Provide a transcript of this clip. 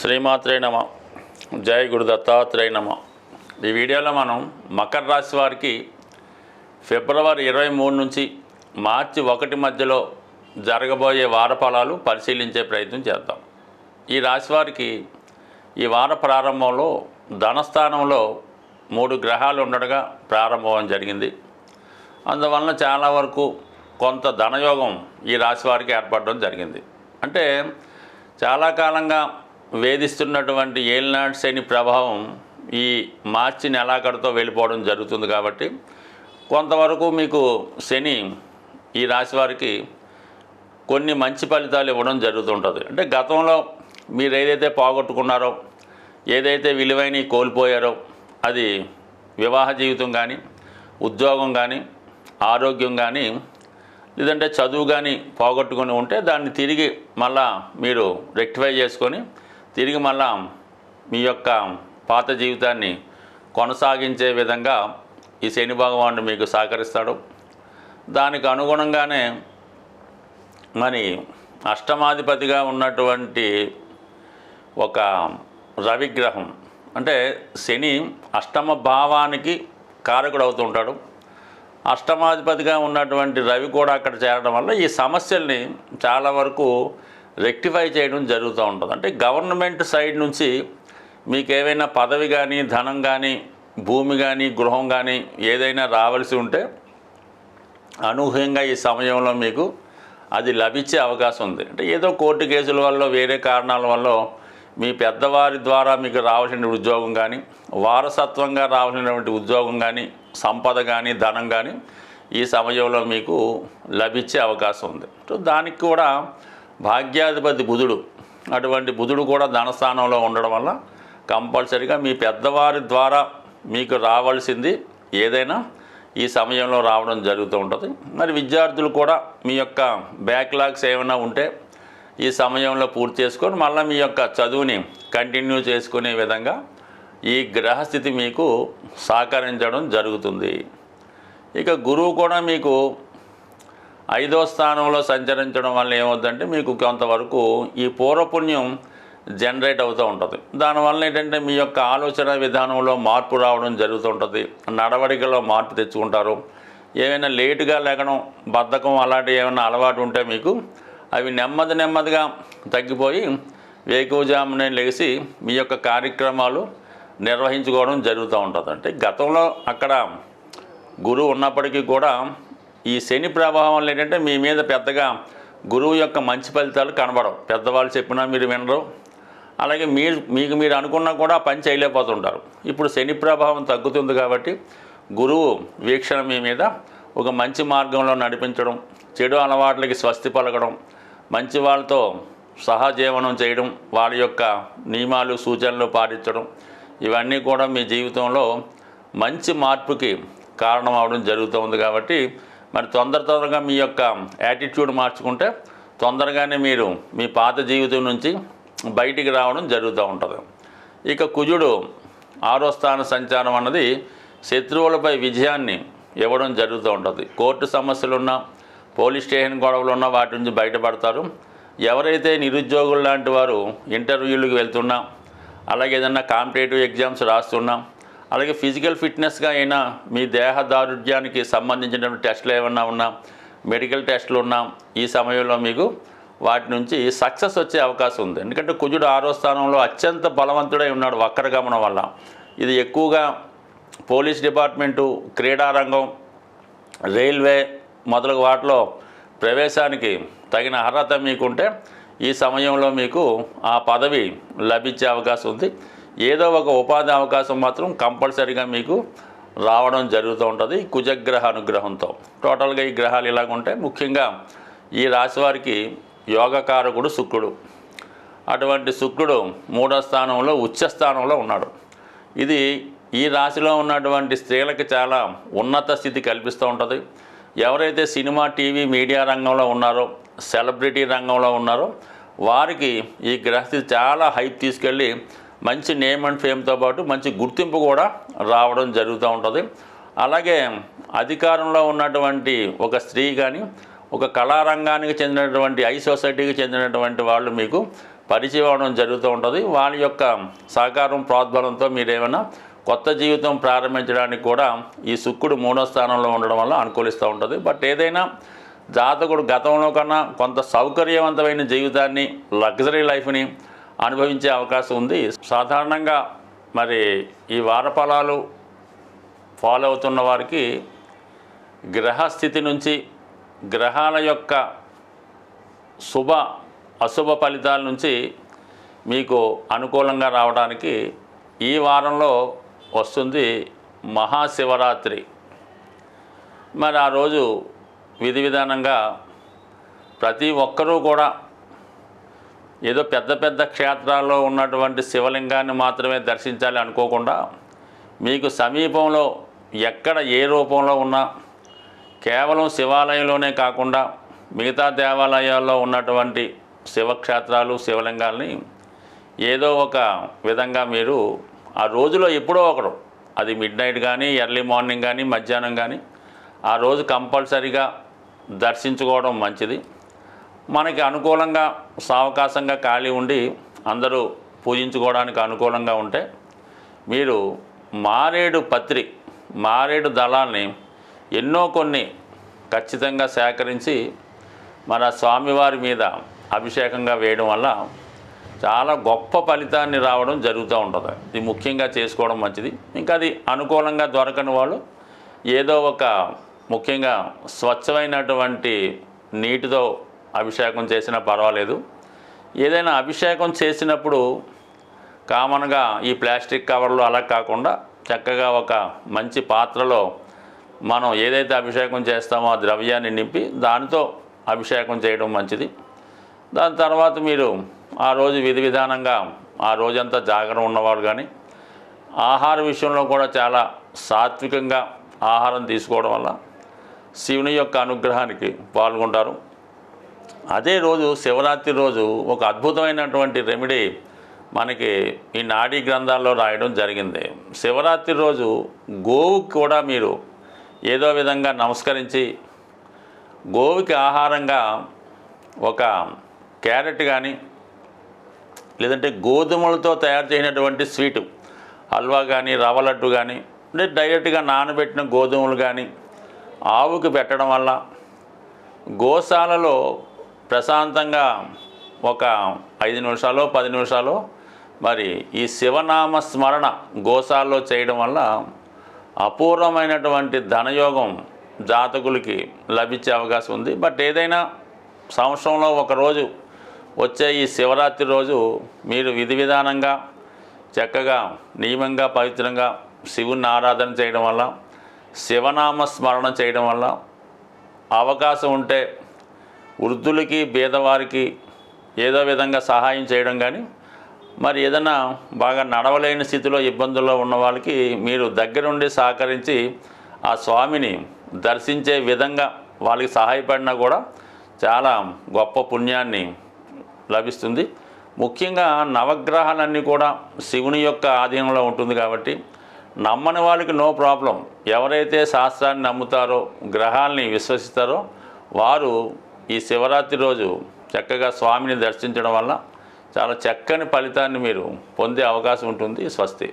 శ్రీమాత్రే నమ. జయ గురు దత్తాత్రేయ నమ. ఈ వీడియోలో మనం మకర రాశి వారికి ఫిబ్రవరి ఇరవై మూడు నుంచి మార్చి ఒకటి మధ్యలో జరగబోయే వారఫలాలు పరిశీలించే ప్రయత్నం చేద్దాం. ఈ రాశి వారికి ఈ వార ప్రారంభంలో ధనస్థానంలో మూడు గ్రహాలు ఉండడగా ప్రారంభం జరిగింది. అందువలన చాలా వరకు కొంత ధనయోగం ఈ రాశి వారికి ఏర్పడడం జరిగింది. అంటే చాలా కాలంగా వేధిస్తున్నటువంటి ఏలినాడు శని ప్రభావం ఈ మార్చి నెలాఖరుతో వెళ్ళిపోవడం జరుగుతుంది కాబట్టి కొంతవరకు మీకు శని ఈ రాశి వారికి కొన్ని మంచి ఫలితాలు ఇవ్వడం జరుగుతుంటుంది. అంటే గతంలో మీరు ఏదైతే పోగొట్టుకున్నారో ఏదైతే విలువైనవి కోల్పోయారో అది వివాహ జీవితం కానీ ఉద్యోగం కానీ ఆరోగ్యం కానీ లేదంటే చదువు కానీ పోగొట్టుకొని ఉంటే దాన్ని తిరిగి మళ్ళా మీరు రెక్టిఫై చేసుకొని తిరిగి మళ్ళా మీ యొక్క పాత జీవితాన్ని కొనసాగించే విధంగా ఈ శని భగవానుడు మీకు సహకరిస్తాడు. దానికి అనుగుణంగానే మరి అష్టమాధిపతిగా ఉన్నటువంటి ఒక రవిగ్రహం అంటే శని అష్టమ భావానికి కారకుడు అవుతుంటాడు అష్టమాధిపతిగా ఉన్నటువంటి రవి కూడా అక్కడ చేరడం వల్ల ఈ సమస్యల్ని చాలా వరకు రెక్టిఫై చేయడం జరుగుతూ ఉంటుంది. అంటే గవర్నమెంట్ సైడ్ నుంచి మీకు ఏవైనా పదవి కానీ ధనం కానీ భూమి కానీ గృహం కానీ ఏదైనా రావాల్సి ఉంటే అనూహ్యంగా ఈ సమయంలో మీకు అది లభించే అవకాశం ఉంది. అంటే ఏదో కోర్టు కేసుల వల్ల వేరే కారణాల వల్ల మీ పెద్దవారి ద్వారా మీకు రావాల్సిన ఉద్యోగం కానీ వారసత్వంగా రావాల్సినటువంటి ఉద్యోగం కానీ సంపద కానీ ధనం కానీ ఈ సమయంలో మీకు లభించే అవకాశం ఉంది. సో దానికి కూడా భాగ్యాధిపతి బుధుడు. అటువంటి బుధుడు కూడా ధనస్థానంలో ఉండడం వల్ల కంపల్సరిగా మీ పెద్దవారి ద్వారా మీకు రావాల్సింది ఏదైనా ఈ సమయంలో రావడం జరుగుతూ ఉంటుంది. మరి విద్యార్థులు కూడా మీ యొక్క బ్యాక్లాగ్స్ ఏమైనా ఉంటే ఈ సమయంలో పూర్తి చేసుకొని మళ్ళీ మీ యొక్క చదువుని కంటిన్యూ చేసుకునే విధంగా ఈ గ్రహస్థితి మీకు సహకరించడం జరుగుతుంది. ఇక గురువు కూడా మీకు ఐదో స్థానంలో సంచరించడం వల్ల ఏమవుతుందంటే మీకు కొంతవరకు ఈ పూర్వపుణ్యం జనరేట్ అవుతూ ఉంటుంది. దానివల్ల ఏంటంటే మీ యొక్క ఆలోచన విధానంలో మార్పు రావడం జరుగుతుంటుంది నడవడికలో మార్పు తెచ్చుకుంటారు. ఏమైనా లేటుగా లేకడం బద్ధకం అలాంటి ఏమైనా అలవాటు ఉంటే మీకు అవి నెమ్మది నెమ్మదిగా తగ్గిపోయి వేకువజామునే లేచి మీ యొక్క కార్యక్రమాలు నిర్వహించుకోవడం జరుగుతూ ఉంటుంది. అంటే గతంలో అక్కడ గురువు ఉన్నప్పటికీ కూడా ఈ శని ప్రభావం వల్ల ఏంటంటే మీ మీద పెద్దగా గురువు యొక్క మంచి ఫలితాలు కనబడవు. పెద్దవాళ్ళు చెప్పినా మీరు వినరు. అలాగే మీరు మీకు మీరు అనుకున్నా కూడా పని చేయలేకపోతుంటారు. ఇప్పుడు శని ప్రభావం తగ్గుతుంది కాబట్టి గురువు వీక్షణ మీ మీద ఒక మంచి మార్గంలో నడిపించడం చెడు అలవాట్లకి స్వస్తి పలకడం మంచి వాళ్ళతో సహజీవనం చేయడం వాళ్ళ యొక్క నియమాలు సూచనలు పాటించడం ఇవన్నీ కూడా మీ జీవితంలో మంచి మార్పుకి కారణం అవడం జరుగుతుంది కాబట్టి మరి తొందర తొందరగా మీ యొక్క యాటిట్యూడ్ మార్చుకుంటే తొందరగానే మీరు మీ పాత జీవితం నుంచి బయటికి రావడం జరుగుతూ ఉంటుంది. ఇక కుజుడు ఆరో స్థాన సంచారం అన్నది శత్రువులపై విజయాన్ని ఇవ్వడం జరుగుతూ ఉంటుంది. కోర్టు సమస్యలున్నా పోలీస్ స్టేషన్ గొడవలు ఉన్నా వాటి నుంచి బయటపడతారు. ఎవరైతే నిరుద్యోగులు లాంటి వారు ఇంటర్వ్యూలకు వెళ్తున్నా అలాగే ఏదన్నా కాంపిటేటివ్ ఎగ్జామ్స్ రాస్తున్నా అలాగే ఫిజికల్ ఫిట్నెస్గా అయినా మీ దేహ దారుఢ్యానికి సంబంధించినటువంటి టెస్టులు ఏమన్నా ఉన్నా మెడికల్ టెస్టులు ఉన్నా ఈ సమయంలో మీకు వాటి నుంచి సక్సెస్ వచ్చే అవకాశం ఉంది. ఎందుకంటే కుజుడు ఆరో స్థానంలో అత్యంత బలవంతుడై ఉన్నాడు వక్రగమనం వల్ల. ఇది ఎక్కువగా పోలీస్ డిపార్ట్మెంటు క్రీడారంగం రైల్వే మొదలగు వాటిలో ప్రవేశానికి తగిన అర్హత మీకుంటే ఈ సమయంలో మీకు ఆ పదవి లభించే అవకాశం ఉంది. ఏదో ఒక ఉపాధి అవకాశం మాత్రం కంపల్సరీగా మీకు రావడం జరుగుతూ ఉంటుంది. కుజగ్రహ అనుగ్రహంతో. టోటల్గా ఈ గ్రహాలు ఇలాగ ఉంటాయి ముఖ్యంగా ఈ రాశి వారికి యోగకారకుడు శుక్రుడు. అటువంటి శుక్రుడు మూడో స్థానంలో ఉచ్చ స్థానంలో ఉన్నాడు. ఇది ఈ రాశిలో ఉన్నటువంటి స్త్రీలకు చాలా ఉన్నత స్థితి కల్పిస్తూ ఉంటుంది. ఎవరైతే సినిమా టీవీ మీడియా రంగంలో ఉన్నారో సెలబ్రిటీ రంగంలో ఉన్నారో వారికి ఈ గ్రహస్థితి చాలా హైప్ తీసుకెళ్ళి మంచి నేమ్ అండ్ ఫేమ్తో పాటు మంచి గుర్తింపు కూడా రావడం జరుగుతూ ఉంటుంది. అలాగే అధికారంలో ఉన్నటువంటి ఒక స్త్రీ కానీ ఒక కళారంగానికి చెందినటువంటి ఐ సొసైటీకి చెందినటువంటి వాళ్ళు మీకు పరిచయం అవడం జరుగుతూ ఉంటుంది. వాళ్ళ యొక్క సహకారం ప్రోద్బలంతో మీరు ఏమైనా కొత్త జీవితం ప్రారంభించడానికి కూడా ఈ శుక్రుడు మూడో స్థానంలో ఉండడం వల్ల అనుకూలిస్తూ ఉంటుంది. బట్ ఏదైనా జాతకుడు గతంలో కన్నా కొంత సౌకర్యవంతమైన జీవితాన్ని లగ్జరీ లైఫ్ని అనుభవించే అవకాశం ఉంది. సాధారణంగా మరి ఈ వారఫలాలు ఫాలో అవుతున్న వారికి గ్రహస్థితి నుంచి గ్రహాల యొక్క శుభ అశుభ ఫలితాల నుంచి మీకు అనుకూలంగా రావడానికి ఈ వారంలో వస్తుంది మహాశివరాత్రి. మరి ఆ రోజు విధి విధానంగా ప్రతి ఒక్కరూ కూడా ఏదో పెద్ద పెద్ద క్షేత్రాల్లో ఉన్నటువంటి శివలింగాన్ని మాత్రమే దర్శించాలి అనుకోకుండా మీకు సమీపంలో ఎక్కడ ఏ రూపంలో ఉన్నా కేవలం శివాలయంలోనే కాకుండా మిగతా దేవాలయాల్లో ఉన్నటువంటి శివక్షేత్రాలు శివలింగాల్ని ఏదో ఒక విధంగా మీరు ఆ రోజులో ఎప్పుడో ఒకరు అది మిడ్ నైట్ కానీ ఎర్లీ మార్నింగ్ కానీ మధ్యాహ్నం కానీ ఆ రోజు కంపల్సరీగా దర్శించుకోవడం మంచిది. మనకి అనుకూలంగా సావకాశంగా ఖాళీ ఉండి అందరూ పూజించుకోవడానికి అనుకూలంగా ఉంటే మీరు మారేడు పత్రి మారేడు దళాల్ని ఎన్నో కొన్ని ఖచ్చితంగా సేకరించి మన స్వామివారి మీద అభిషేకంగా వేయడం వల్ల చాలా గొప్ప ఫలితాన్ని రావడం జరుగుతూ ఉంటుంది. ఇది ముఖ్యంగా చేసుకోవడం మంచిది. ఇంకా అది అనుకూలంగా దొరకని వాళ్ళు ఏదో ఒక ముఖ్యంగా స్వచ్ఛమైనటువంటి నీటితో అభిషేకం చేసినా పర్వాలేదు. ఏదైనా అభిషేకం చేసినప్పుడు కామన్గా ఈ ప్లాస్టిక్ కవర్లు అలా కాకుండా చక్కగా ఒక మంచి పాత్రలో మనం ఏదైతే అభిషేకం చేస్తామో ఆ ద్రవ్యాన్ని నింపి దానితో అభిషేకం చేయడం మంచిది. దాని తర్వాత మీరు ఆ రోజు విధి విధానంగా ఆ రోజంతా జాగ్రత్త ఉన్నవాడు కానీ ఆహార విషయంలో కూడా చాలా సాత్వికంగా ఆహారం తీసుకోవడం వల్ల శివుని యొక్క అనుగ్రహానికి పాల్గొంటారు. అదే రోజు శివరాత్రి రోజు ఒక అద్భుతమైనటువంటి రెమెడీ మనకి ఈ నాడీ గ్రంథాల్లో రాయడం జరిగింది. శివరాత్రి రోజు గోవుకి కూడా మీరు ఏదో విధంగా నమస్కరించి గోవుకి ఆహారంగా ఒక క్యారెట్ కానీ లేదంటే గోధుమలతో తయారు చేసినటువంటి స్వీటు హల్వా కానీ రవ్వ లడ్డు కానీ అంటే డైరెక్ట్గా నానబెట్టిన గోధుమలు కానీ ఆవుకి పెట్టడం వల్ల గోశాలలో ప్రశాంతంగా ఒక ఐదు నిమిషాలు పది నిమిషాలు మరి ఈ శివనామ స్మరణ గోసాల్లో చేయడం వల్ల అపూర్వమైనటువంటి ధనయోగం జాతకులకి లభించే అవకాశం ఉంది. బట్ ఏదైనా సంవత్సరంలో ఒకరోజు వచ్చే ఈ శివరాత్రి రోజు మీరు విధి విధానంగా చక్కగా నియమంగా పవిత్రంగా శివుని ఆరాధన చేయడం వల్ల శివనామ స్మరణ చేయడం వల్ల అవకాశం ఉంటే వృద్ధులకి బీదవారికి ఏదో విధంగా సహాయం చేయడం కానీ మరి ఏదైనా బాగా నడవలేని స్థితిలో ఇబ్బందుల్లో ఉన్న వాళ్ళకి మీరు దగ్గరుండి సహకరించి ఆ స్వామిని దర్శించే విధంగా వాళ్ళకి సహాయపడినా కూడా చాలా గొప్ప పుణ్యాన్ని లభిస్తుంది. ముఖ్యంగా నవగ్రహాలన్నీ కూడా శివుని యొక్క ఆధీనంలో ఉంటుంది కాబట్టి నమ్మని వాళ్ళకి నో ప్రాబ్లం. ఎవరైతే శాస్త్రాన్ని నమ్ముతారో గ్రహాల్ని విశ్వసిస్తారో వారు ఈ శివరాత్రి రోజు చక్కగా స్వామిని దర్శించడం వల్ల చాలా చక్కని ఫలితాన్ని మీరు పొందే అవకాశం ఉంటుంది. స్వస్తి.